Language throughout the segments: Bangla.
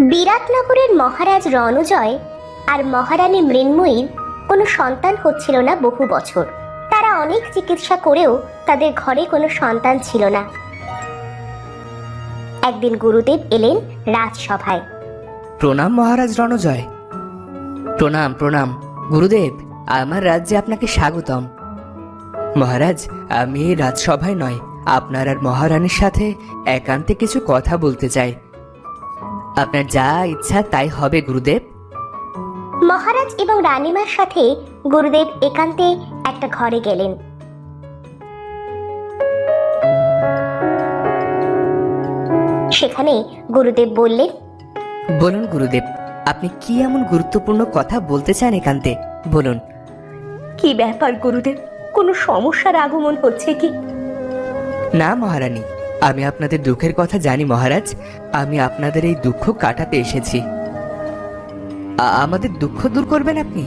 বিরাটনগরের মহারাজ রণজয় আর মহারানী মৃন্ময়ীর কোনো সন্তান হচ্ছিল না বহু বছর। তারা অনেক চিকিৎসা করেও তাদের ঘরে কোনো সন্তান ছিল না। একদিন গুরুদেব এলেন রাজসভায়। প্রণাম মহারাজ রণজয়। প্রণাম প্রণাম। গুরুদেব, আমার রাজ্যে আপনাকে স্বাগতম। মহারাজ, আমি রাজসভায় নয় আপনার আর মহারানীর সাথে একান্তে কিছু কথা বলতে চাই। আপনার যা ইচ্ছা তাই হবে গুরুদেব। মহারাজ এবং রানীমার সাথে গুরুদেব একান্তে একটা ঘরে গেলেন। সেখানে গুরুদেব বললেন বলুন গুরুদেব আপনি কি এমন গুরুত্বপূর্ণ কথা বলতে চান একান্তে? বলুন। কি ব্যাপার গুরুদেব? কোনো সমস্যার আগমন হচ্ছে কি? না, মহারানী। আমি আপনাদের দুঃখের কথা জানি, মহারাজ। আমি আপনাদের এই দুঃখ কাটাতে এসেছি। আমাদের দুঃখ দূর করবেন আপনি?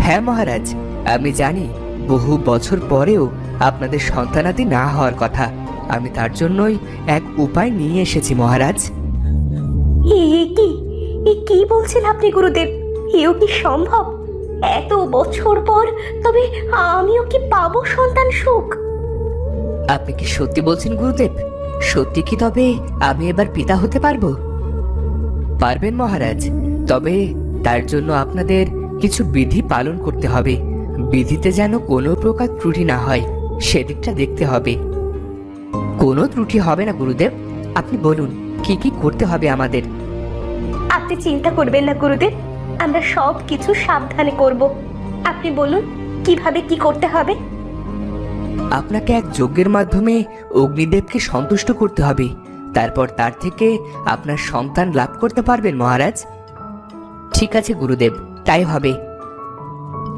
হ্যাঁ মহারাজ। আমি জানি, বহু বছর পরেও আপনাদের সন্তানাদি না হওয়ার কথা। আমি তার জন্যই এক উপায় নিয়ে এসেছি, মহারাজ। কি? কি বলছেন আপনি, গুরুদেব? এও কি সম্ভব? এত বছর পর, তবে আমিও কি পাবো সন্তান সুখ? আপনি কি সত্যি বলছেন গুরুদেব? সত্যি কি তবে আমি এবার পিতা হতে পারব? পারবেন মহারাজ, তবে তার জন্য আপনাদের কিছু বিধি পালন করতে হবে। বিধিতে যেন কোনো প্রকার ত্রুটি না হয়, সেদিকটা দেখতে হবে। কোনো ত্রুটি হবে না গুরুদেব। আপনি বলুন, কি কি করতে হবে আমাদের? আপনি চিন্তা করবেন না গুরুদেব, আমরা সব কিছু সাবধানে করব। আপনি বলুন, কীভাবে কি করতে হবে? আপনাকে এক যজ্ঞের মাধ্যমে অগ্নিদেবকে সন্তুষ্ট করতে হবে। তারপর তার থেকে আপনার সন্তান লাভ করতে পারবেন, মহারাজ। ঠিক আছে, গুরুদেব, তাই হবে।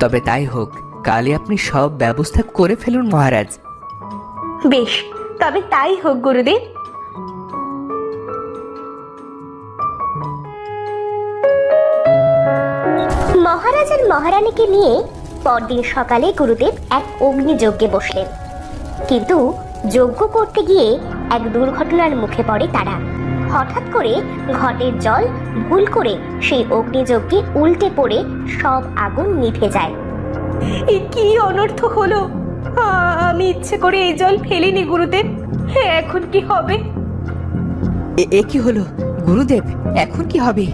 তবে তাই হোক কালে আপনি সব ব্যবস্থা করে ফেলুন, মহারাজ। বেশ, তবে তাই হোক, গুরুদেব। মহারাজ আর মহারানীকে নিয়ে পরদিন সকালে গুরুদেব এক অগ্নিযজ্ঞে বসলেন। কিন্তু যজ্ঞ করতে গিয়ে এক দুর্ঘটনার মুখে পড়ে তারা। হঠাৎ করে ঘটের জল ভুল করে সেই অগ্নিযজ্ঞে উল্টে পড়ে সব আগুন নিভে যায়। এ কি অনর্থ হলো? আমি ইচ্ছে করে এই জল ফেলিনি গুরুদেব। হ্যাঁ, এখন কি হবে? এ- এ কি হলো? গুরুদেব এখন কি হবে?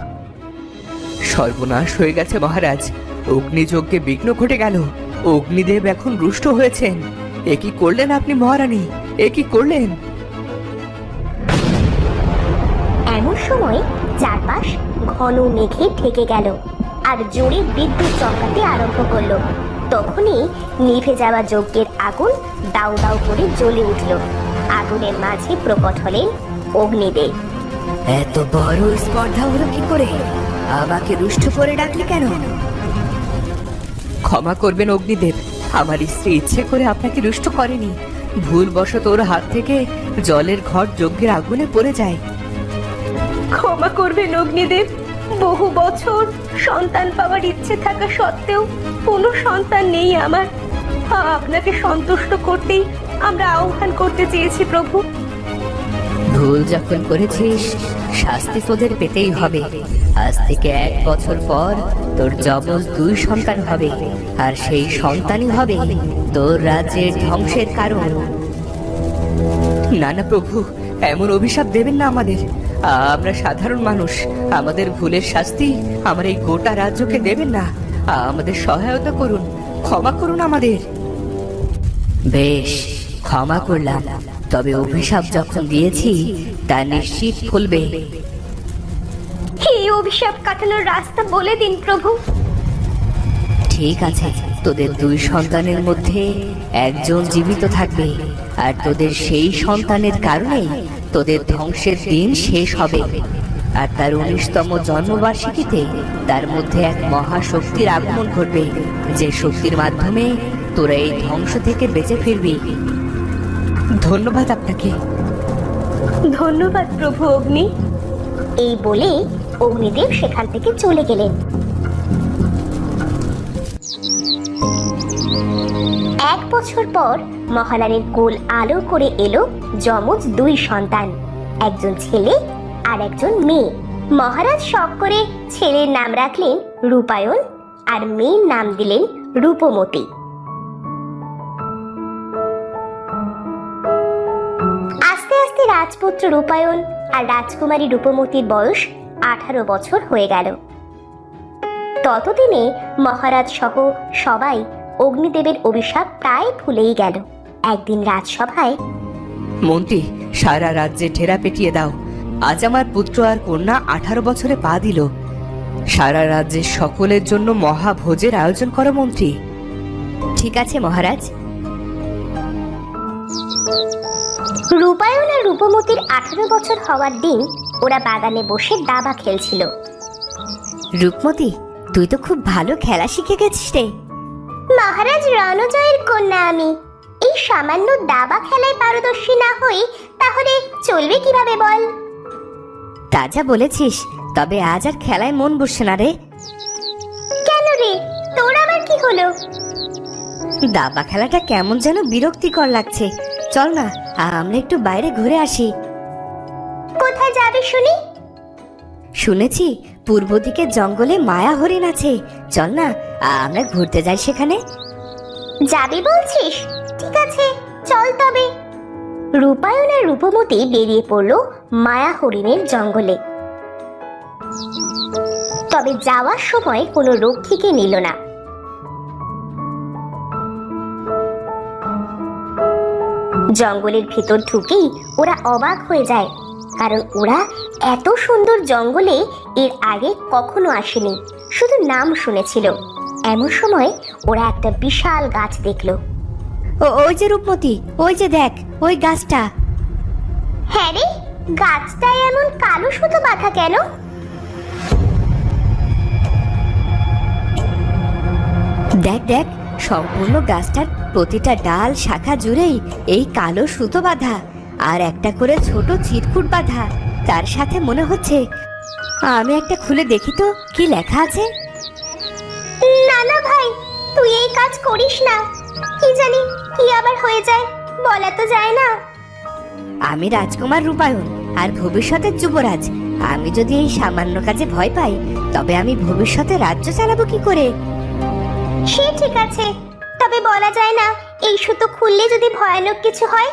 সর্বনাশ হয়ে গেছে মহারাজ। অগ্নিযজ্ঞে বিঘ্ন ঘটে গেল। অগ্নিদেব এখন রুষ্ট হয়েছেন। এ কি করলেন আপনি মহারানী? এ কি করলেন? এমন সময় চারপাশ ঘন মেঘে ঢেকে গেল আর জোরে বিদ্যুৎ চমকাতে আরম্ভ করল। তখনই নিভে যাওয়া যজ্ঞের আগুন দাউ দাউ করে জ্বলে উঠল। আগুনের মাঝে প্রকট হলেন অগ্নিদেব। এত বড় স্পর্ধা হলো কি করে? আমাকে রুষ্ট করে ডাকলি কেন? ক্ষমা করবেন অগ্নিদেব আমার স্ত্রী ইচ্ছে করে আপনাকে রুষ্ট করেনি। ভুলবশত ওর হাত থেকে জলের ঘর যজ্ঞের আগুনে পড়ে যায়। ক্ষমা করবেন অগ্নিদেব। বহু বছর সন্তান পাওয়ার ইচ্ছে থাকা সত্ত্বেও কোনো সন্তান নেই আমার। আপনাকে সন্তুষ্ট করতেই আমরা আহ্বান করতে চেয়েছি প্রভু। ভুল যখন করেছিস শাস্তি তোদের পেতেই হবে। আজ থেকে এক বছর পর তোর যমজ দুই সন্তান হবে আর সেই সন্তানই হবে তোর রাজ্যের ধ্বংসের কারণ। না না প্রভু এমন অভিশাপ দেবেন না আমাদের। আমরা সাধারণ মানুষ আমাদের ভুলের শাস্তি আমার এই গোটা রাজ্যকে দেবেন না। আমাদের সহায়তা করুন ক্ষমা করুন আমাদের। বেশ ক্ষমা করলাম। তবে অভিশাপ যখন দিয়েছি তা নিশ্চিত ফুলবে এই অভিশাপ কাটানোর রাস্তা বলে দিন প্রভু। ঠিক আছে তোদের দুই সন্তানের মধ্যে একজন জীবিত থাকবে আর তোদের সেই সন্তানের কারণেই তোদের ধ্বংসের দিন শেষ হবে। আর তার উনিশতম জন্মবার্ষিকীতে তার মধ্যে এক মহাশক্তির আগমন ঘটবে যে শক্তির মাধ্যমে তোরা এই ধ্বংস থেকে বেঁচে ফিরবি। ধন্যবাদ আপনাকে। ধন্যবাদ প্রভু অগ্নি। এই বলে অগ্নিদেব সেখান থেকে চলে গেলেন। এক বছর পর মহারানীর কোল আলো করে এলো যমজ দুই সন্তান, একজন ছেলে আর একজন মেয়ে। মহারাজ শখ করে ছেলের নাম রাখলেন রূপায়ণ আর মেয়ের নাম দিলেন রূপমতী। রাজপুত্র রূপায়ণ আর রাজকুমারী রূপমতির বয়স আঠারো বছর হয়ে গেল। ততদিনে মহারাজ সহ সবাই অগ্নিদেবের অভিশাপ প্রায় ভুলেই গেল। একদিন রাজসভায় মন্ত্রী সারা রাজ্যে ঠেরা পেটিয়ে দাও। আজ আমার পুত্র আর কন্যা আঠারো বছরে পা দিল। সারা রাজ্যের সকলের জন্য মহাভোজের আয়োজন করো মন্ত্রী। ঠিক আছে মহারাজ। রূপায়ণ আর রূপমতির আঠারো বছর হওয়ার দিন ওরা বাগানে বসে দাবা খেলছিল। রূপমতি তুই তো খুব ভালো খেলা শিখে গেছিস রে। মহারাজ রণজয়ের কন্যা আমি। এই সামান্য দাবা খেলায় পারদর্শী না হই তাহলে চলবে কীভাবে বল? তা যা বলেছিস তবে আজ আর খেলায় মন বসছে না রে। কেন রে? তোর আবার কি হলো? দাবা খেলাটা কেমন যেন বিরক্তিকর লাগছে। চল না আমরা একটু বাইরে ঘুরে আসি। কোথায় যাবে শুনি? শুনেছি পূর্ব দিকের জঙ্গলে মায়া হরিণ আছে। চল না আমরা ঘুরতে যাই সেখানে। যাবি বলছিস? ঠিক আছে চল তবে। রূপায়ণ আর রূপমতি বেরিয়ে পড়ল মায়া হরিণের জঙ্গলে। তবে যাওয়ার সময় কোনো রক্ষীকে নিল না। জঙ্গলের ভিতর ঢুকেই ওরা অবাক হয়ে যায়। কারণ ওরা এত সুন্দর জঙ্গলে এর আগে কখনো আসেনি শুধু নাম শুনেছিল। এমন সময় ওরা একটা বিশাল গাছ দেখল। ও ওই যে রূপমতি ওই যে দেখ ওই গাছটা। হ্যাঁ রে গাছটায় এমন কালো সুতো বাঁধা কেন? দেখ দেখ সম্পূর্ণ গাছটার প্রতিটা ডাল শাখা জুড়েই এই কালো সুতো বাঁধা আর একটা করে ছোট চিরকুট বাঁধা। তার সাথে মনে হচ্ছে আমি একটা খুলে দেখি তো কি লেখা আছে? না না ভাই তুই এই কাজ করিস না। কি জানি কি আবার হয়ে যায় বলা তো যায় না। আমি রাজকুমার রূপায়ণ আর ভবিষ্যতের যুবরাজ। আমি যদি এই সামান্য কাজে ভয় পাই তবে আমি ভবিষ্যতে রাজ্য চালাবো কি করে? সে ঠিক আছে। তবে বলা যায় না এই সুতো খুললে যদি ভয়ানক কিছু হয়?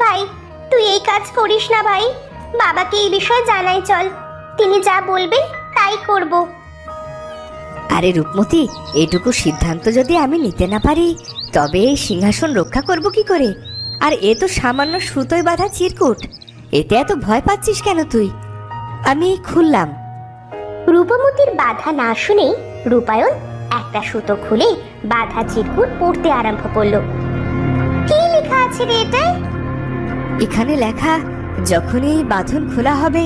ভাই তুই এই কাজ করিস না ভাই। বাবাকে এই বিষয়ে জানাই চল। তিনি যা বলবেন তাই করব। আরে রূপমতি এটুকু সিদ্ধান্ত যদি আমি নিতে না পারি তবে এই সিংহাসন রক্ষা করব কি করে? আর এ তো সামান্য সুতোয় বাঁধা চিরকুট। এতে এত ভয় পাচ্ছিস কেন তুই? আমি খুললাম। রূপমতির বাধা না শুনেই রূপায়ণ একটা সুতো খুলে বাধা চিরকুট পড়তে আরম্ভ করল। কি লেখা আছে রে এটায়? এখানে লেখা, যখনই এই বাঁধন খোলা হবে,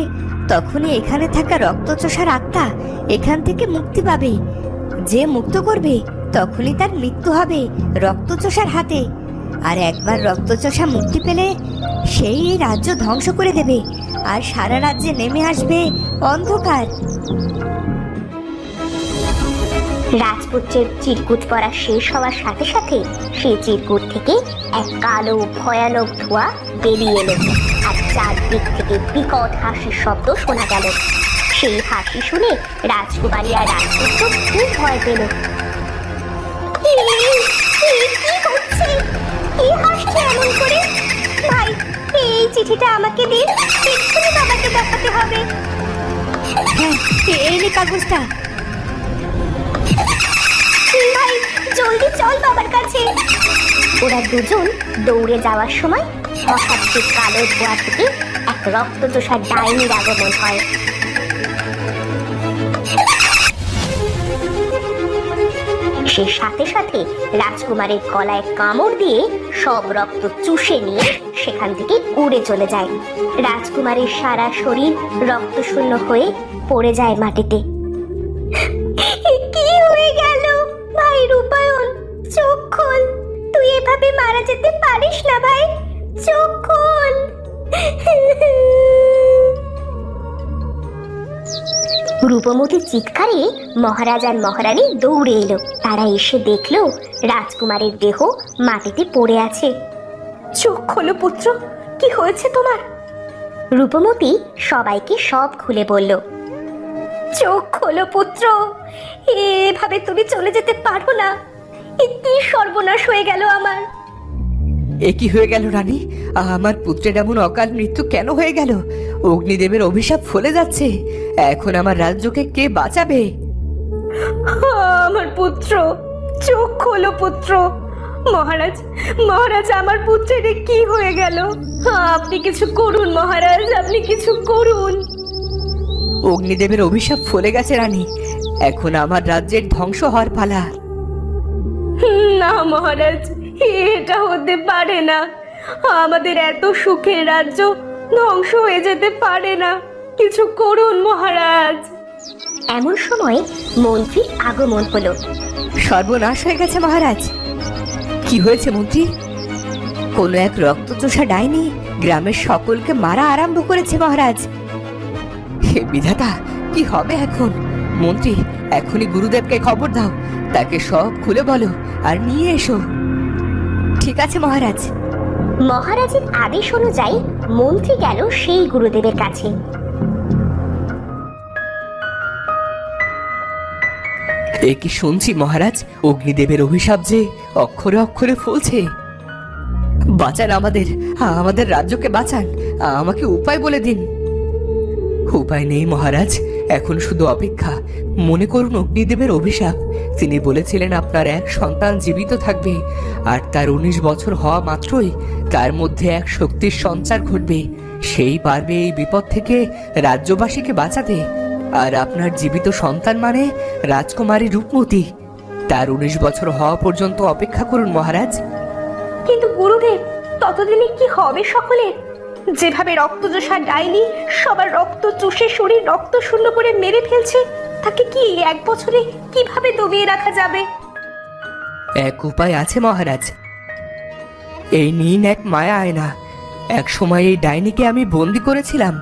তখনই এখানে থাকা রক্তচোষার আত্মা এখান থেকে মুক্তি পাবে। যে মুক্ত করবে, তখনই তার মৃত্যু হবে রক্তচোষার হাতে। আর একবার রক্তচোষা মুক্তি পেলে সেই রাজ্য ধ্বংস করে দেবে, আর সারা রাজ্যে নেমে আসবে অন্ধকার। রাজপুত্রের চিরকুট পরা শেষ হওয়ার সাথে সাথে সেই চিরকুট থেকে এক কালো ভয়ানক ধোঁয়া বেরিয়ে এলো। আর চারদিক থেকে বিকট হাসির শব্দ শোনা গেল। সেই হাসি শুনে রাজকুমারী আর রাজপুত্র খুব ভয় পেল। এই চিঠিটা আমাকে দিন। বাবাকে দেখাতে হবে। হ্যাঁ এই কাগজটা। ভাই, জলদি চল বাবার কাছে। ওরা দুজন দৌড়ে যাওয়ার সময় হঠাৎ কালো ধোয়া থেকে এক ডাইনির আগমন হয়। সে সাথে সাথে রাজকুমারের গলায় কামড় দিয়ে সব রক্ত চুষে নিয়ে সেখান থেকে উড়ে চলে যায়। রাজকুমারের সারা শরীর রক্তশূন্য হয়ে পড়ে যায় মাটিতে। রূপমতির চিৎকারে মহারাজ আর মহারানী দৌড়ে এলো। তারা এসে দেখল রাজকুমারের দেহ মাটিতে পড়ে আছে। চোখ খোলো পুত্র কি হয়েছে তোমার? রূপমতি সবাইকে সব খুলে বলল চোখ খোলো পুত্র এভাবে তুমি চলে যেতে পারো না। এ কি সর্বনাশ হয়ে গেল আমার। এ কি হয়ে গেল রানী? আমার পুত্রের এমন অকাল মৃত্যু কেন হয়ে গেল? অগ্নিদেবের অভিশাপ ফলে যাচ্ছে। এখন আমার রাজ্যকে কে বাঁচাবে? আমার পুত্র চোখ খোলো পুত্র। মহারাজ মহারাজ আমার পুত্রের কি হয়ে গেল? আপনি কিছু করুন মহারাজ আপনি কিছু করুন। অগ্নিদেবের অভিশাপ ফলে গেছে রানী। এখন আমার রাজ্যের ধ্বংস হওয়ার পালা। না মহারাজ এটা হতে পারে না। আমাদের এত সুখের রাজ্য ধ্বংস হয়ে যেতে পারে না। কিছু করুন মহারাজ। এমন সময় মন্ত্রীর আগমন হলো। সর্বনাশ হয়ে গেছে মহারাজ। কি হয়েছে মন্ত্রী? কোনো এক রক্তচোষা ডাইনি গ্রামের সকলকে মারা আরম্ভ করেছে মহারাজ। হে বিধাতা কি হবে এখন? মন্ত্রী এখনই গুরুদেবকে খবর দাও। তাকে সব খুলে বলো আর নিয়ে এসো। ঠিক আছে মহারাজ। মহারাজের আদেশ অনুযায়ী মন্ত্রী গেল সেই গুরুদেবের কাছে। এ কি শুনছি মহারাজ? অগ্নিদেবের অভিশাপ যে অক্ষরে অক্ষরে ফলছে। বাঁচান আমাদের আমাদের রাজ্যকে বাঁচান। আমাকে উপায় বলে দিন। উপায় নেই, মহারাজ। এখন শুধু অপেক্ষা। মনে করুন অগ্নিদেবের অভিশাপ। তিনি বলেছিলেন আপনার এক সন্তান জীবিত থাকবে, আর তার উনিশ বছর হওয়া মাত্রই তার মধ্যে এক শক্তির সঞ্চার ঘটবে। সেই পারবে এই বিপদ থেকে রাজ্যবাসীকে বাঁচাতে। আর আপনার জীবিত সন্তান মানে রাজকুমারী রূপমতী। তার উনিশ বছর হওয়া পর্যন্ত অপেক্ষা করুন, মহারাজ। কিন্তু গুরুদেব, ততদিনে কি হবে সকলের? যেভাবে রক্তজোষা ডাইনি সবার রক্ত চুষে শরীর রক্ত শূন্য করে মেরে ফেলছে, তাকে কি এক বছরে কীভাবে দবিয়ে রাখা যাবে? এক উপায় আছে, মহারাজ। এই নিন এক মায়া আয়না। এক সময় এই ডাইনিকে আমি বন্দি করেছিলাম,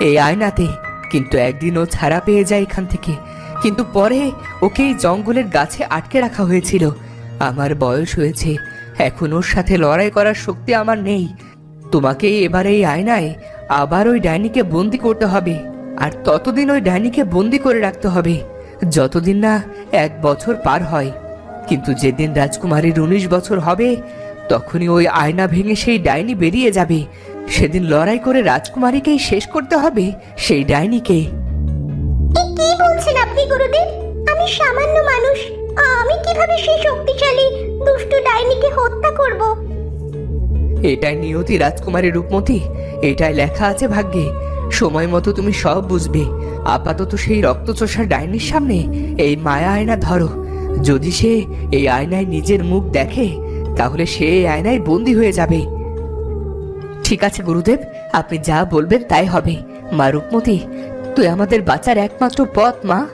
এই আয়নাতে। কিন্তু একদিন ও ছাড়া পেয়ে যায় এখান থেকে। কিন্তু পরে ওকে এই জঙ্গলের গাছে আটকে রাখা হয়েছিল। আমার বয়স হয়েছে। এখন ওর সাথে লড়াই করার শক্তি আমার নেই। তোমাকে এবার এই আয়নায় আবার ওই ডাইনিকে বন্দি করতে হবে, আর ততদিন ওই ডাইনিকে বন্দি করে রাখতে হবে, যতদিন না এক বছর পার হয়। কিন্তু যেদিন রাজকুমারীর উনিশ বছর হবে, তখনই ওই আয়না ভেঙে সেই ডাইনি বেরিয়ে যাবে। সেদিন লড়াই করে রাজকুমারীকেই শেষ করতে হবে সেই ডাইনিকে। আপনি সামান্য মানুষ। আমি কীভাবে সেই শক্তিশালী, দুষ্ট ডাইনিকে হত্যা করব? এটাই নিয়তি রাজকুমারী রূপমতি, এটাই লেখা আছে ভাগ্যে। সময় মতো তুমি সব বুঝবে। আপাতত সেই রক্তচোষা ডাইনির সামনে এই মায়া আয়না ধরো। যদি সে এই আয়নায় নিজের মুখ দেখে, তাহলে সে এই আয়নায় বন্দি হয়ে যাবে। ঠিক আছে, গুরুদেব, আপনি যা বলবেন তাই হবে। মা রূপমতি, তুই আমাদের বাঁচার একমাত্র পথ, মা।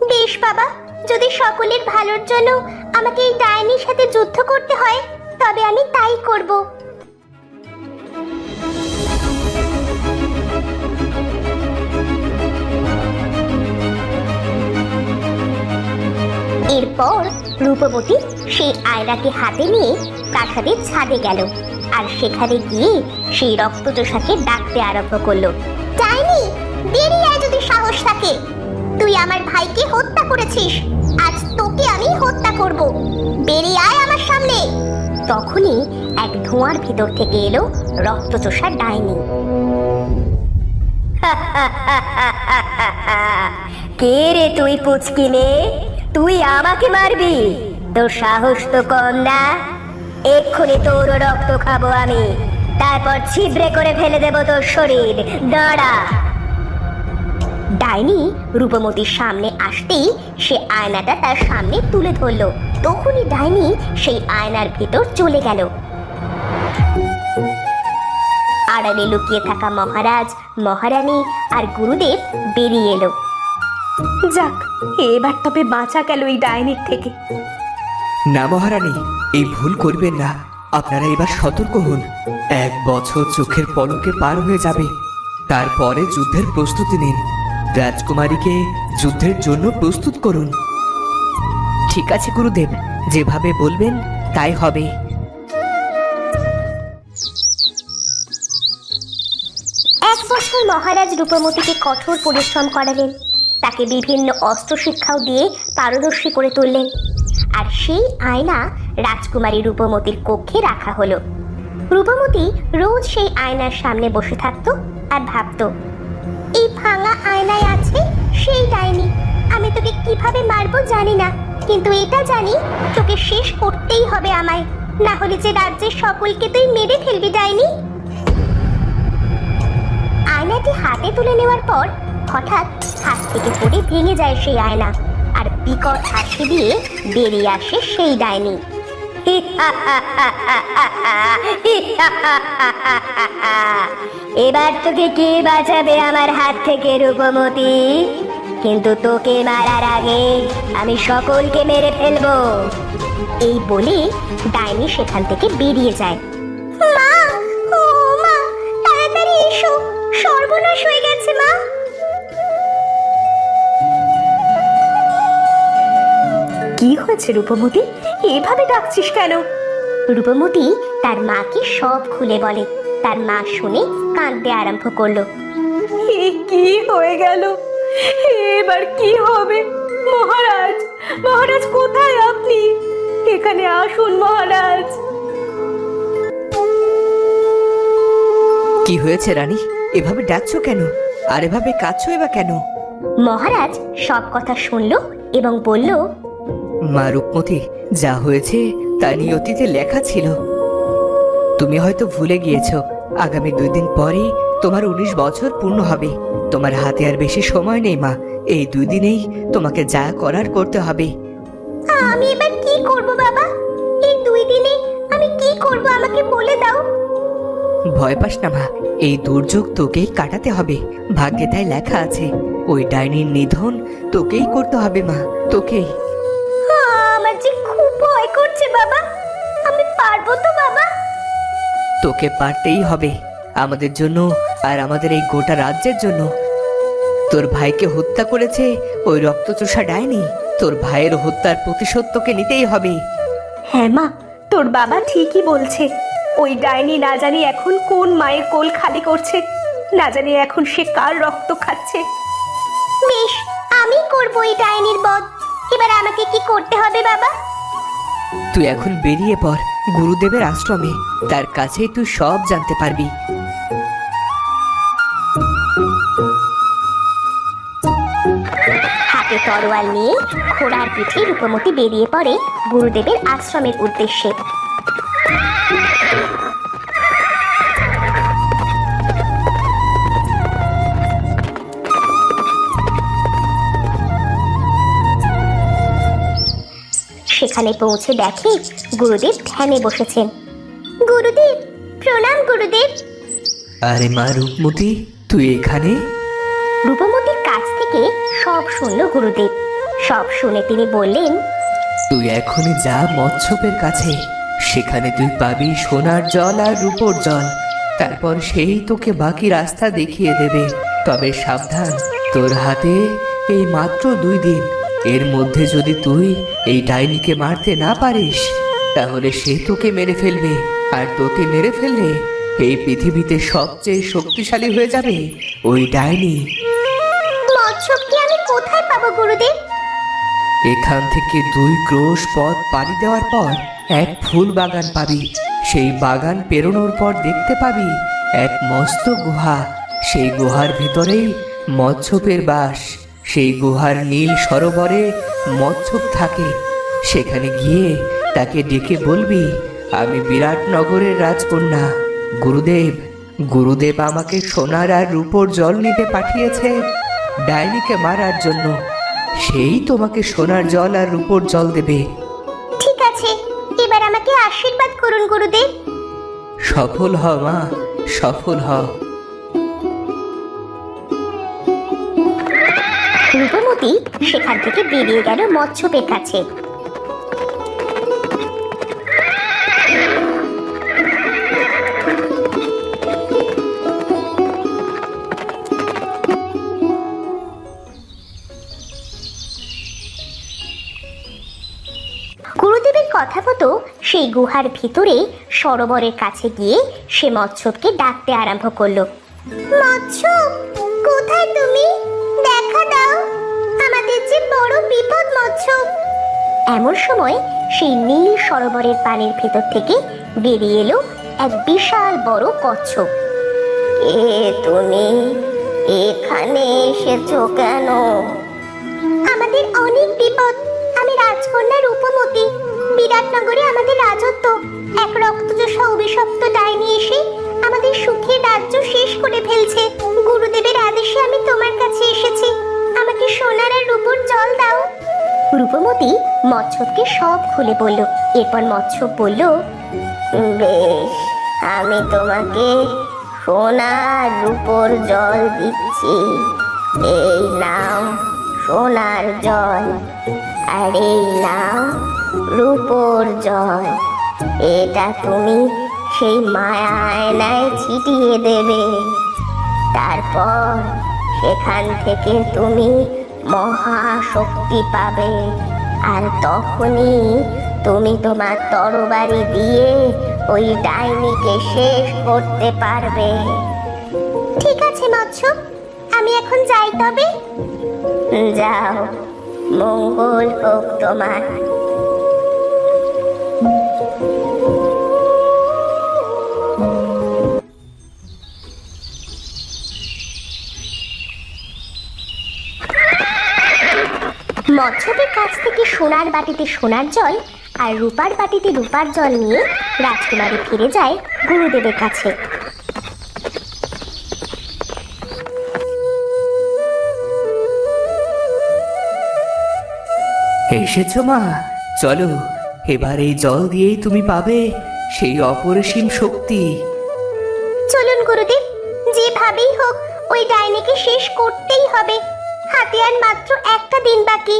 বেশ, বাবা। যদি সকলের ভালোর জন্য আমাকে এই ডাইনির সাথে যুদ্ধ করতে হয় তবে আমি তাই করব। এরপর রূপবতী সেই আয়নাকে হাতে নিয়ে প্রাসাদের ছাদে গেল আর সেখানে গিয়ে সেই রক্তচোষাকে ডাকতে আরম্ভ করল। ডাইনি বেরিয়ে আয় যদি সাহস থাকে। তুই আমার ভাইকে হত্যা করেছিস। আজ তোকে আমি হত্যা করব। বেরিয়ে আয় আমার সামনে। তখনই এক ধোঁয়ার ভিতর থেকে এলো রক্তচোষা ডাইনি। কে রে তুই পুচকি মেয়ে তুই আমাকে মারবি? তোর সাহস তো কম না। এক্ষুনি তোর রক্ত খাব আমি। তারপর ছিদ্রে করে ফেলে দেব তোর শরীর। দাঁড়া। ডাইনি রূপমতির সামনে আসতেই সে আয়নাটা তার সামনে তুলে ধরলো। তখনই ডাইনি সেই আয়নার ভেতর চলে গেল। আড়ালে লুকিয়ে থাকা মহারাজ মহারানী আর গুরুদেব বেরিয়ে এলো। যাক এবার তবে বাঁচা গেল এই ডাইনির থেকে। না মহারানী এই ভুল করবেন না। আপনারা এবার সতর্ক হন। এক বছর চোখের পলকে পার হয়ে যাবে। তারপরে যুদ্ধের প্রস্তুতি নিন। রাজকুমারীকে যুদ্ধের জন্য প্রস্তুত করুন। ঠিক আছে গুরুদেব। যেভাবে বলবেন তাই হবে। এক বছর মহারাজ রূপমতিকে কঠোর পরিশ্রম করালেন। তাকে বিভিন্ন অস্ত্র শিক্ষাও দিয়ে পারদর্শী করে তুললেন। আর সেই আয়না রাজকুমারী রূপমতির কক্ষে রাখা হলো। রূপমতি রোজ সেই আয়নার সামনে বসে থাকতো আর ভাবতো এই ভাঙা আয়নায় আছে? সেই ডাইনি। আমি তোকে কীভাবে মারবো জানি না, কিন্তু এটা জানি, তোকে শেষ করতেই হবে আমায়। না হলে যে রাজ্যের সকলকে তুই মেরে ফেলবি, ডাইনি। আয়নাটি হাতে তুলে নেওয়ার পর হঠাৎ হাত থেকে পড়ে ভেঙে যায় সেই আয়না, আর বিকট হাসি দিয়ে বেরিয়ে আসে সেই ডাইনি। এবার তোকে কে বাঁচাবে আমার হাত থেকে রূপমতি? কিন্তু তোকে মারার আগে আমি সকলকে মেরে ফেলব। এই বলে ডাইনি সেখান থেকে বেরিয়ে যায়। মা, ও মা, তাড়াতাড়ি এসো। সর্বনাশ হয়ে গেছে, মা। কি হয়েছে রূপমতি? এভাবে ডাকছিস কেন? রূপমতি তার মাকে সব খুলে বলে। তার মা শুনে কাঁদতে আরম্ভ করল। এ কি হয়ে গেল? এবার কি হবে? মহারাজ মহারাজ কোথায় আপনি? এখানে আসুন মহারাজ। কি হয়েছে রানী? এভাবে ডাকছো কেন? আর এভাবে কাঁদছোই এবার কেন? মহারাজ সব কথা শুনলো এবং বলল মা রূপমতি যা হয়েছে তা নিয়তিতে লেখা ছিল। তুমি হয়তো ভুলে গিয়েছ আগামী দুই দিন পরেই তোমার উনিশ বছর পূর্ণ হবে। তোমার হাতে আর বেশি সময় নেই মা। এই দুই দিনেই তোমাকে যা করার করতে হবে। আমি এবার কি করব বাবা? এই দুই দিনে আমি কি করব আমাকে বলে দাও। ভয় পাস না মা। এই দুর্যোগ তোকেই কাটাতে হবে। ভাগ্যে তাই লেখা আছে ওই ডাইনির নিধন তোকেই করতে হবে মা। তোকেই। বাবা। আমি পারব তো বাবা। তোকে পারতেই হবে। আমাদের জন্য আর আমাদের এই গোটা রাজ্যের জন্য। তোর ভাইকে হত্যা করেছে ওই রক্তচোষা ডাইনি। তোর ভাইয়ের হত্যার প্রতিশোধ তোকে নিতেই হবে। হ্যাঁ মা তোর বাবা ঠিকই বলছে। ওই ডাইনি না জানি এখন কোন মায়ের কোল খালি করছে না জানি এখন সে কার রক্ত খাচ্ছে। বেশ আমি করব এই ডাইনির বধ। এবার আমাকে কি করতে হবে বাবা? তুই এখন বেরিয়ে পড়, গুরুদেবের আশ্রমে। তার কাছেই তুই সব জানতে পারবি। হাতে তরোয়াল নিয়ে ঘোড়ার পিঠে রূপমতি বেরিয়ে পড়ে গুরুদেবের আশ্রমের উদ্দেশ্যে। সেখানে পৌঁছে দেখে গুরুদেব ধ্যানে বসেছেন। গুরুদেব প্রণাম গুরুদেব। আরে মা রূপমতি তুই এখানে? রূপমতির কাছ থেকে সব শুনল গুরুদেব। সব শুনে তিনি বললেন তুই এখনই যা মৎস্যপের কাছে সেখানে তুই পাবি সোনার জল আর রূপোর জল। তারপর সেই তোকে বাকি রাস্তা দেখিয়ে দেবে। তবে সাবধান তোর হাতে এই মাত্র দুই দিন। এর মধ্যে যদি তুই এই ডাইনিকে মারতে না পারিস তাহলে সে তোকে মেরে ফেলবে। আর তোকে মেরে ফেললে এই পৃথিবীতে সবচেয়ে শক্তিশালী হয়ে যাবে ওই ডাইনি। মৎস্যকে আমি কোথায় পাবো গুরুদেব? এখান থেকে দুই ক্রোশ পথ পাড়ি দেওয়ার পর এক ফুল বাগান পাবি। সেই বাগান পেরোনোর পর দেখতে পাবি এক মস্ত গুহা। সেই গুহার ভিতরেই মৎস্যপের বাস। সেই গুহার নীল সরোবরে মৎস্যপ থাকে। সেখানে গিয়ে তাকে ডেকে বলবি আমি বিরাটনগরের রাজকন্যা। গুরুদেব গুরুদেব আমাকে সোনার আর রূপোর জল নিতে পাঠিয়েছে ডাইনিকে মারার জন্য। সেই তোমাকে সোনার জল আর রূপোর জল দেবে। ঠিক আছে এবার আমাকে আশীর্বাদ করুন গুরুদেব। সফল হ মা সফল হ রূপমতি সেখান থেকে বেরিয়ে গেল মৎস্যপের কাছে। গুরুদেবের কথা মতো সেই গুহার ভিতরে সরোবরের কাছে গিয়ে সে মৎস্যকে ডাকতে আরম্ভ করল। মৎস্য, কোথায় তুমি? বিপদ মৎস্য এমন সময় সেই নীল সরোবরের পানির ভেতর থেকে বেরিয়ে এলো এক বিশাল বড় কচ্ছপ। এ তুমি? এখানে এসেছ কেন? আমাদের অনেক বিপদ। আমি রাজকন্যা রূপমতি বিরাটনগরে আমাদের রাজত্ব। এক রক্তচোষা অভিশপ্ত ডাইনি এসে আমাদের সুখের রাজ্য শেষ করে ফেলছে। গুরুদেবের আদেশে আমি তোমার কাছে এসেছি। আমাকে সোনার আর রূপোর জল দাও। রূপমতি মৎস্যকে সব খুলে বলল। এরপর মৎস্য বলল, বেশ, আমি তোমাকে সোনার রূপোর জল দিচ্ছি। এই নাও সোনার জল, আর এই নাও রূপোর জল। এটা তুমি সেই মায়া আয়নায় ছিটিয়ে দেবে। তারপর সেখান থেকে তুমি মহাশক্তি পাবে। আর তখনই তুমি তোমার তরবারি দিয়ে ওই ডাইনিকে শেষ করতে পারবে। ঠিক আছে মৎস্য। আমি এখন যাই তবে। যাও মঙ্গল হোক তোমার। মৎস্যদের কাছ থেকে সোনার বাটিতে সোনার জল আর রূপার বাটিতে রূপার জল নিয়ে রাজকুমারী ফিরে যায় গুরুদেবের কাছে। এসেছ মা? চলো এবার এই জল দিয়েই তুমি পাবে সেই অপরিসীম শক্তি। চলুন গুরুদেব যেভাবেই হোক ওই ডাইনিকে শেষ করতেই হবে। হাতে আর মাত্র একটা দিন বাকি।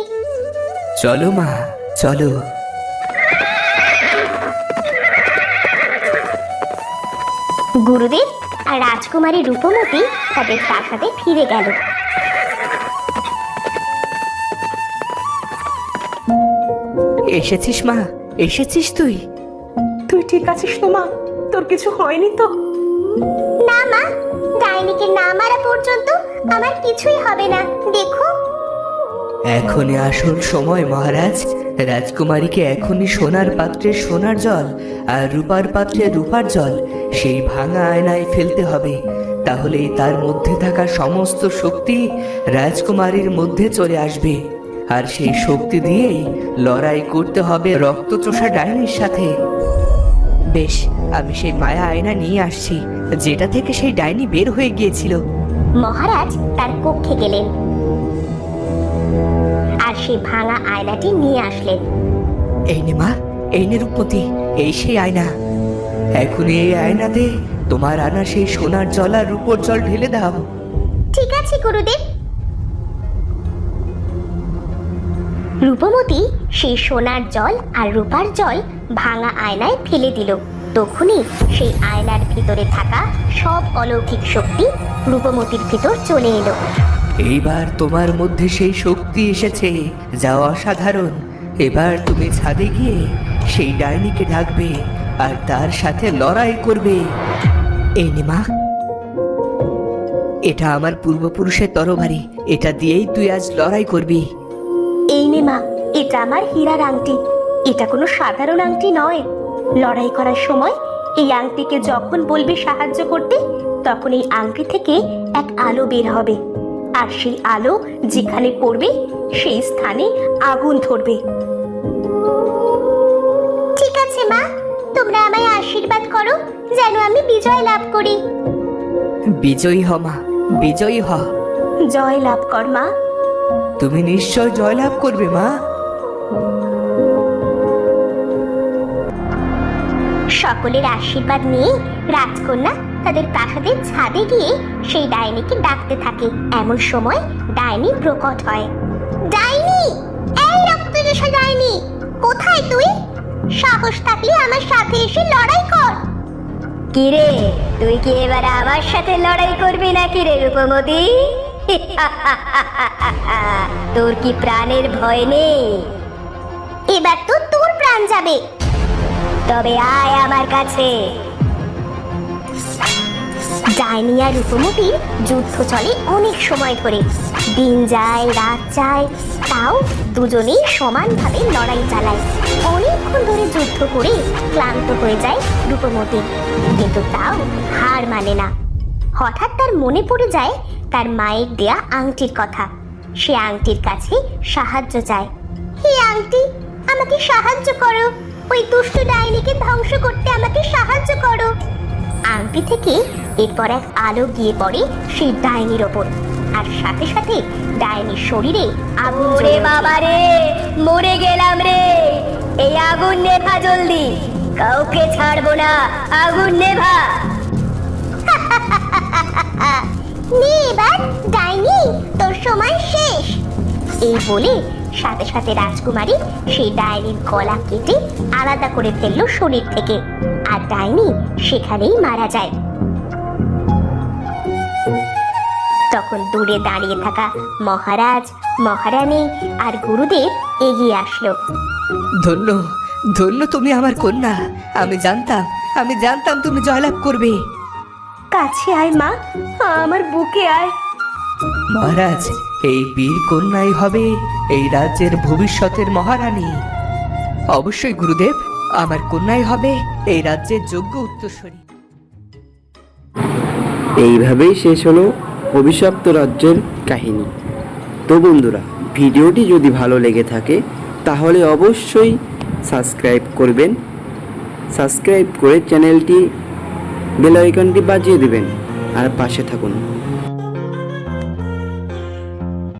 চলো মা চলো। গুরুদেব আর রাজকুমারী রূপমতি তাদের প্রাসাদে ফিরে গেল। এসেছিস মা এসেছিস তুই। তুই ঠিক আছিস তো মা? তোর কিছু হয়নি তো? না মা ডাইনিকে না মারা পর্যন্ত আমার কিছুই হবে না। দেখো এখনই আসল সময়, মহারাজ। রাজকুমারীকে এখনই সোনার পাত্রে সোনার জল আর রূপার পাত্রে রূপার জল সেই ভাঙা আয়নায় ফেলতে হবে। তাহলেই তার মধ্যে থাকা সমস্ত শক্তি রাজকুমারীর মধ্যে চলে আসবে। আর সেই শক্তি দিয়েই লড়াই করতে হবে রক্তচোষা ডাইনির সাথে। বেশ, আমি সেই মায়া আয়না নিয়ে আসছি, যেটা থেকে সেই ডাইনি বের হয়ে গিয়েছিল। মহারাজ, তার কক্ষে গেলেন। আর সেই ভাঙা আয়নাটি নিয়ে আসলেন। এই নে মা এই নে রূপমতি এই সেই আয়না। এখনই এই আয়নাতে তোমার আনা সেই সোনার জল আর রূপোর জল ঢেলে দাও। ঠিক আছে গুরুদেব। রূপমতি সেই সোনার জল আর রূপার জল ভাঙা আয়নায় ফেলে দিল। তখনই সেই আয়নার ভিতরে থাকা সব অলৌকিক শক্তি রূপমতির ভিতর চলে এলো। এইবার তোমার মধ্যে সেই শক্তি এসেছে, যা অসাধারণ। এবার তুমি ছাদে গিয়ে সেই ডাইনিকে ডাকবে আর তার সাথে লড়াই করবে। এই নে মা। এটা আমার পূর্বপুরুষের তরবারি, এটা দিয়েই তুই আজ লড়াই করবি। এই নে এটা আমার হীরার আংটি। এটা কোনো সাধারণ আংটি নয়। লড়াই করার সময় এই আংটিকে যখন বলবে সাহায্য করতে, তখন এই আংটি থেকে এক আলো বের হবে। আর সেই আলো যেখানে পড়বে সেই স্থানে আগুন ধরবে। ঠিক আছে মা। তোমরা আমায় আশীর্বাদ করো যেন আমি বিজয় লাভ করি। বিজয়ী হ মা। বিজয়ী হ। জয় লাভ কর মা। তুমি নিশ্চয় জয়লাভ করবে মা। সকলের আশীর্বাদ নিয়ে রাজকন্যা তাদের প্রাসাদের ছাদে গিয়ে সেই ডাইনিকে ডাকতে থাকে। এমন সময় ডাইনি প্রকট হয়। ডাইনি এই রক্তজোষা ডাইনি কোথায় তুই? সাহস থাকলে আমার সাথে এসে লড়াই কর। কিরে তুই কি এবার আমার সাথে লড়াই করবি নাকি রে রূপমতি? তোর কি প্রাণের ভয় নেই? এবার তো তোর প্রাণ যাবে। তবে আয় আমার কাছে। ডাইনি আর রূপমতির যুদ্ধ চলে অনেক সময় ধরে। দিন যায়, রাত যায়, তাও দুজনেই সমানভাবে লড়াই চালায়। অনেকক্ষণ ধরে যুদ্ধ করে ক্লান্ত হয়ে যায় রূপমতি। কিন্তু তাও হার মানে না। হঠাৎ তার মনে পড়ে যায় তার মায়ের দেয়া আংটির কথা। সে আংটির কাছে সাহায্য চায়। হে আংটি, আমাকে সাহায্য করো। ওই দুষ্ট ডাইনিকে ধ্বংস করতে আমাকে সাহায্য করো। আংটি থেকে এরপর এক আলো গিয়ে পড়ে সেই ডাইনির ওপর। আর সাথে সাথে ডাইনির শরীরে আগুন ওঠে। বাবা রে মরে গেলাম রে। এই আগুন নেভা জলদি কাউকে ছাড়বো না আগুন নেভা। নে এবার ডাইনি তোর সময় শেষ। এই বলে সাথে সাথে রাজকুমারী সেই ডাইনির গলা কেটে আলাদা করে ফেলল শরীর থেকে। আর ডাইনি সেখানেই মারা যায়। তখন দূরে দাঁড়িয়ে থাকা মহারাজ মহারানী আর গুরুদেব এগিয়ে আসলো। ধন্য ধন্য তুমি আমার কন্যা। আমি জানতাম আমি জানতাম তুমি জয়লাভ করবে। কাছে আয় মা আমার বুকে আয়। মহারাজ এই বীর কন্যাই হবে এই রাজ্যের ভবিষ্যতের মহারানী। অবশ্যই গুরুদেব আমার কন্যাই হবে এই রাজ্যের যোগ্য উত্তরসূরি। এইভাবেই শেষ হলো অভিশপ্ত রাজ্যের কাহিনী। তো বন্ধুরা, ভিডিওটি যদি ভালো লেগে থাকে, তাহলে অবশ্যই সাবস্ক্রাইব করবেন। সাবস্ক্রাইব করে চ্যানেলটি বেল আইকনটি বাজিয়ে দেবেন। আর পাশে থাকুন।